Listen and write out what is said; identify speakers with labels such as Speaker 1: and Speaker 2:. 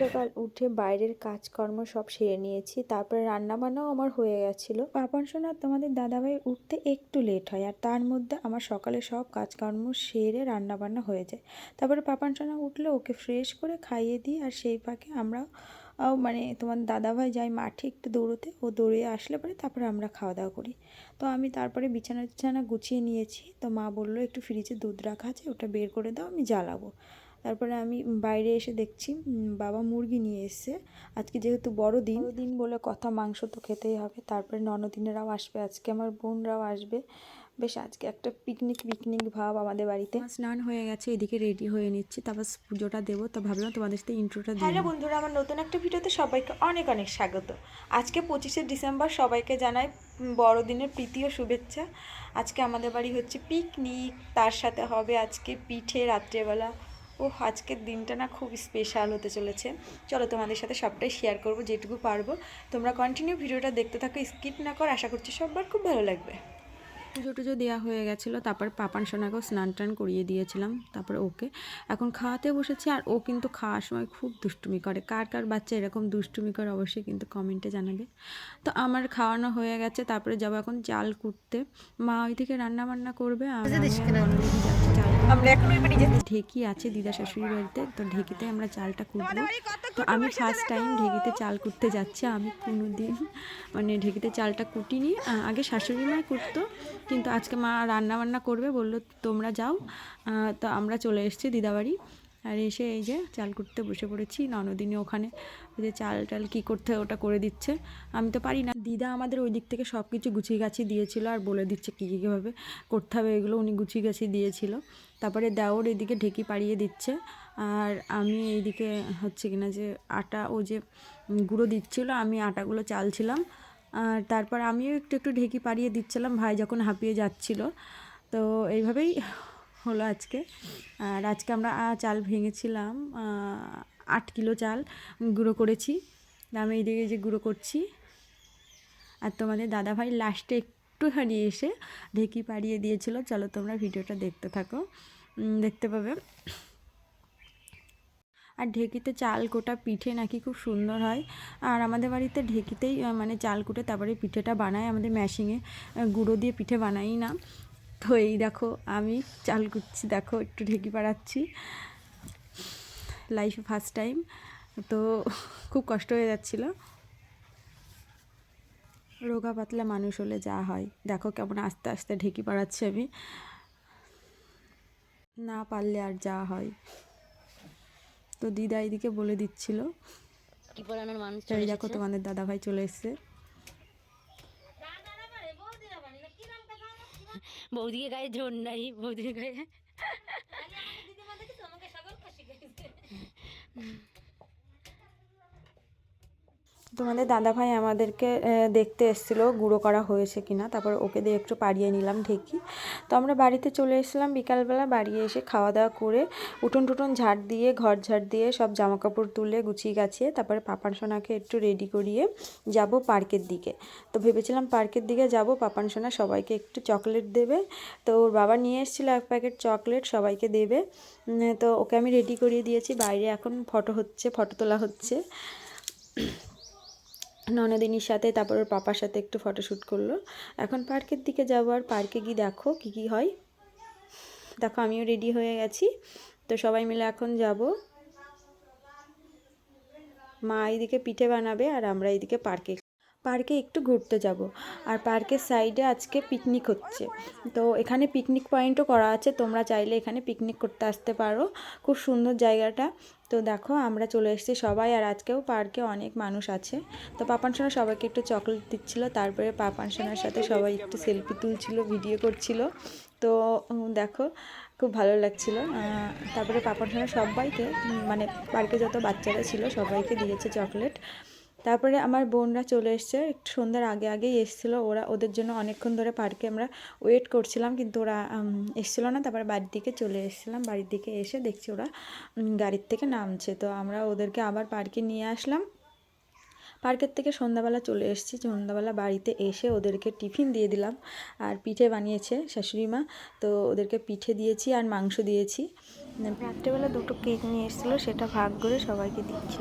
Speaker 1: সকাল উঠে বাইরের কাজকর্ম সব সেরে নিয়েছি। তারপরে রান্নাবান্নাও আমার হয়ে গেছিল। পাপন সোনা, তোমাদের দাদাভাই উঠতে একটু লেট হয় আর তার মধ্যে আমার সকালে সব কাজকর্ম সেরে রান্নাবান্না হয়ে যায়। তারপরে পাপান সোনা উঠলে, ওকে ফ্রেশ করে খাইয়ে দিই আর সেই ফাঁকে আমরা মানে তোমার দাদাভাই যাই মাঠে একটু দৌড়োতে, ও দৌড়িয়ে আসলে পরে তারপরে আমরা খাওয়া দাওয়া করি। তো আমি তারপরে বিছানা টিছানা গুছিয়ে নিয়েছি। তো মা বলল, একটু ফ্রিজে দুধ রাখা আছে, ওটা বের করে দাও, আমি জ্বালাবো। তারপরে আমি বাইরে এসে দেখছি বাবা মুরগি নিয়ে এসছে। আজকে যেহেতু বড় দিন দিন বলে কথা মাংস তো খেতেই হবে। তারপরে ননদিনেরাও আসবে আজকে আমার বোনরাও আসবে। বেশ আজকে একটা পিকনিক পিকনিক ভাব আমাদের বাড়িতে। স্নান হয়ে গেছে এদিকে রেডি হয়ে নিচ্ছি। তারপর পুজোটা দেবো। তো ভাবলাম তোমাদের সাথে ইন্ট্রোটা দিই
Speaker 2: হ্যালো বন্ধুরা আমার নতুন একটা ভিডিওতে সবাইকে অনেক অনেক স্বাগত। আজকে পঁচিশে ডিসেম্বর সবাইকে জানাই বড়দিনের প্রীতি ও শুভেচ্ছা। আজকে আমাদের বাড়ি হচ্ছে পিকনিক তার সাথে হবে আজকে পিঠে রাত্রেবেলা। ও আজকের দিনটা না খুব স্পেশাল হতে চলেছে। চলো তোমাদের সাথে সবটাই শেয়ার করব যেটুকু পারব। তোমরা কন্টিনিউ ভিডিওটা দেখতে থাকো স্কিপ না কর আশা করছি সবার খুব ভালো লাগবে।
Speaker 1: পুজো টুজো দেওয়া হয়ে গেছিল তারপর পাপান সোনাকেও স্নান টান করিয়ে দিয়েছিলাম তারপর ওকে। এখন খাওয়াতে বসেছি আর ও কিন্তু খাওয়ার সময় খুব দুষ্টুমি করে। কার কার বাচ্চা এরকম দুষ্টুমি করে অবশ্যই কিন্তু কমেন্টে জানাবে। তো আমার খাওয়ানো হয়ে গেছে তারপরে যাব এখন চাল কুটতে। মা ওই থেকে রান্না বান্না করবে আর
Speaker 2: আমরা এখন ওই বাড়ি যাচ্ছি।
Speaker 1: ঢেকি আছে দিদা শাশুড়ি বাড়িতে তো ঢেকিতে আমরা চালটা কুটবো তো আমি ফার্স্ট টাইম ঢেকিতে চাল কুটতে যাচ্ছি। আমি কোনো দিন মানে ঢেকিতে চালটা কুটিনি। আগে শাশুড়ি মা কুটতো কিন্তু আজকে মা রান্না বান্না করবে বলল তোমরা যাও। তো আমরা চলে এসেছি দিদাবাড়ি। আর এসে এই যে চাল কুটতে বসে পড়েছি, ননদিনী ওখানে। যে চাল টাল কী করতে ওটা করে দিচ্ছে। আমি তো পারি না। দিদা আমাদের ওই দিক থেকে সব কিছু গুছিয়ে গাছিয়ে দিয়েছিল আর বলে দিচ্ছে কী কী, কীভাবে করতে হবে এগুলো উনি গুছিয়ে গাছিয়ে দিয়েছিল। তারপরে দেওর এদিকে ঢেকি পাড়িয়ে দিচ্ছে। আর আমি এইদিকে হচ্ছে কিনা যে আটা, ও যে গুঁড়ো দিচ্ছিল, আমি আটাগুলো চালছিলাম। আর তারপর আমিও একটু একটু ঢেকি পাড়িয়ে দিচ্ছিলাম, ভাই যখন হাঁপিয়ে যাচ্ছিল। তো এইভাবেই হলো আজকে। আর আজকে আমরা চাল ভেঙেছিলাম আট কিলো চাল গুঁড়ো করেছি। আমি এইদিকে যে গুঁড়ো করছি, আর তোমাদের দাদাভাই লাস্টে একটুখানি এসে ঢেকি পাড়িয়ে দিয়েছিল। চলো তোমরা ভিডিওটা দেখতে থাকো। দেখতে পাবে। আর ঢেকিতে চাল কোটা পিঠে নাকি খুব সুন্দর হয়। আর আমাদের বাড়িতে ঢেকিতেই মানে চাল কুটে তারপরে পিঠেটা বানায়। আমাদের ম্যাশিংয়ে গুঁড়ো দিয়ে পিঠে বানাই না। তো এই দেখো আমি চাল কুচ্ছি দেখো একটু ঢেকি পাড়াচ্ছি। লাইফে ফার্স্ট টাইম তো খুব কষ্ট হয়ে যাচ্ছিল। রোগা পাতলা মানুষ হলে যা হয়। দেখো কেমন আস্তে আস্তে ঢেকি পাড়াচ্ছি আমি। না পারলে আর যা হয়। তো দিদা এদিকে বলে দিচ্ছিল। দেখো তোমাদের দাদা ভাই চলে এসছে।
Speaker 3: বৌদিকে গায়ে জোর নাই বৌদিকে গায়ে।
Speaker 1: তোমাদের দাদা ভাই আমাদেরকে দেখতে এসেছিল গুঁড়ো করা হয়েছে কিনা, তারপর ওকে দিয়ে একটু পাড়িয়ে নিলাম ঢেকি। তো আমরা বাড়িতে চলে এসেছিলাম বিকালবেলা বাড়ি এসে খাওয়া দাওয়া করে উঠোন টুটন ঝাড় দিয়ে, ঘর ঝাড় দিয়ে সব জামা কাপড় তুলে গুছিয়ে গাছিয়ে তারপরে পাপান সোনাকে একটু রেডি করিয়ে যাব পার্কের দিকে। তো ভেবেছিলাম পার্কের দিকে যাব, পাপান সোনা সবাইকে একটু চকলেট দেবে। তো ওর বাবা নিয়ে এসেছিল এক প্যাকেট চকলেট, সবাইকে দেবে। তো ওকে আমি রেডি করিয়ে দিয়েছি, বাইরে এখন ফটো হচ্ছে, ফটো তোলা হচ্ছে। ননদিনীর সাথে, তারপর ওর পাপার সাথে একটু ফটোশ্যুট করল। এখন পার্কের দিকে যাব আর পার্কে গিয়ে দেখো কী কী হয়। দেখো, আমিও রেডি হয়ে গেছি। তো সবাই মিলে এখন যাব। মা এইদিকে পিঠে বানাবে আর আমরা এইদিকে পার্কে পার্কে একটু ঘুরতে যাব। আর পার্কের সাইডে আজকে পিকনিক হচ্ছে। তো এখানে পিকনিক পয়েন্টও করা আছে, তোমরা চাইলে এখানে পিকনিক করতে আসতে পারো। খুব সুন্দর জায়গাটা। তো দেখো, আমরা চলে এসেছি সবাই, আর আজকেও পার্কে অনেক মানুষ আছে। তো পাপান সোনা সবাইকে একটু চকলেট দিচ্ছিল, তারপরে পাপান সোনার সাথে সবাই একটু সেলফি তুলছিল, ভিডিও করছিল। তো দেখো, খুব ভালো লাগছিল। তারপরে পাপান সোনা সবাইকে মানে পার্কে যত বাচ্চারা ছিল, সবাইকে দিয়েছে চকলেট। তারপরে আমার বোনরা চলে এসছে, একটু সন্ধ্যার আগে আগেই এসেছিল ওরা, ওদের জন্য অনেকক্ষণ ধরে পার্কে আমরা ওয়েট করছিলাম, কিন্তু ওরা এসেছিল না, তারপরে বাড়ির দিকে চলে এসেছিলাম, বাড়ির দিকে এসে দেখছি ওরা গাড়ির থেকে নামছে, তো আমরা ওদেরকে আবার পার্কে নিয়ে আসলাম। পার্কের থেকে সন্ধ্যাবেলা চলে এসেছি, সন্ধ্যাবেলা বাড়িতে এসে ওদেরকে টিফিন দিয়ে দিলাম, আর পিঠে বানিয়েছে শাশুড়ি মা, তো ওদেরকে পিঠে দিয়েছি আর মাংস দিয়েছি। রাত্রেবেলা দুটো কেক নিয়ে এসেছিল, সেটা ভাগ করে সবাইকে দিচ্ছি